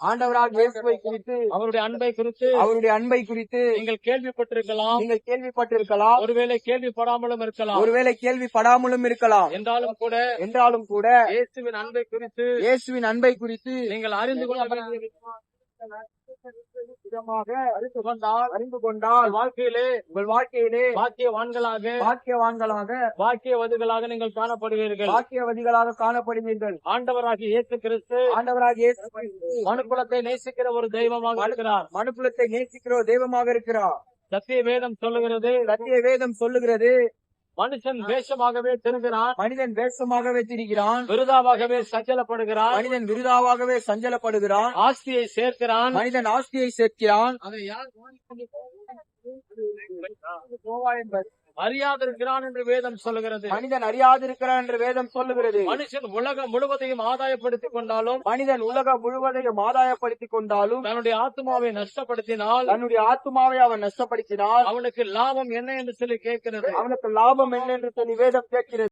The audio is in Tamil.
ஆண்டவராக இயேசுவை குறித்து அவருடைய அன்பை குறித்து அவருடைய அன்பை குறித்து நீங்கள் கேள்விப்பட்டிருக்கலாம். நீங்கள் கேள்விப்பட்டிருக்கலாம். ஒருவேளை கேள்விப்படாமலும் இருக்கலாம். ஒருவேளை கேள்விப்படாமலும் இருக்கலாம். என்றாலும் கூட என்றாலும் கூட இயேசுவின் அன்பை குறித்து இயேசுவின் அன்பை குறித்து நீங்கள் அறிந்து கொள்ள விதமாக அறிந்து கொண்டால் அறிந்து கொண்டால் வாழ்க்கையிலே உங்கள் வாழ்க்கையிலே பாக்கியவான்களாக பாக்கியவான்களாக பாக்கியவதிகளாக நீங்கள் காணப்படுவீர்கள். பாக்கியவதிகளாக காணப்படுவீர்கள். ஆண்டவராகிய இயேசு கிறிஸ்து ஆண்டவராக இயேசு கிறிஸ்து மனுக்குலத்தை நேசிக்கிற ஒரு தெய்வமாக இருக்கிறார். மனுக்குலத்தை நேசிக்கிற ஒரு தெய்வமாக இருக்கிறார். சத்திய வேதம் சொல்லுகிறது. சத்திய வேதம் சொல்லுகிறது. மனுஷன் வேஷமாகவே திருகிறான். மனிதன் வேஷமாகவே திரிகிறான். விருதாவாகவே சஞ்சலப்படுகிறான். மனிதன் விருதாவாகவே சஞ்சலப்படுகிறான். ஆஸ்தியை சேர்க்கிறான். மனிதன் ஆஸ்தியை சேர்க்கிறான். அதை யார் நோவா என்பது. அறியாதிருக்கிறான் என்று வேதம் சொல்லுகிறது. மனிதன் அறியாதிருக்கிறான் என்று வேதம் சொல்லுகிறது. மனுஷன் உலகம் முழுவதையும் ஆதாயப்படுத்திக் கொண்டாலும் மனிதன் உலகம் முழுவதையும் ஆதாயப்படுத்திக் கொண்டாலும் தன்னுடைய ஆத்மாவை நஷ்டப்படுத்தினால் தன்னுடைய ஆத்மாவை அவன் நஷ்டப்படுத்தினால் அவனுக்கு லாபம் என்ன என்று சொல்லி கேட்கிறது. அவனுக்கு லாபம் என்ன என்று சொல்லி வேதம் கேட்கிறது.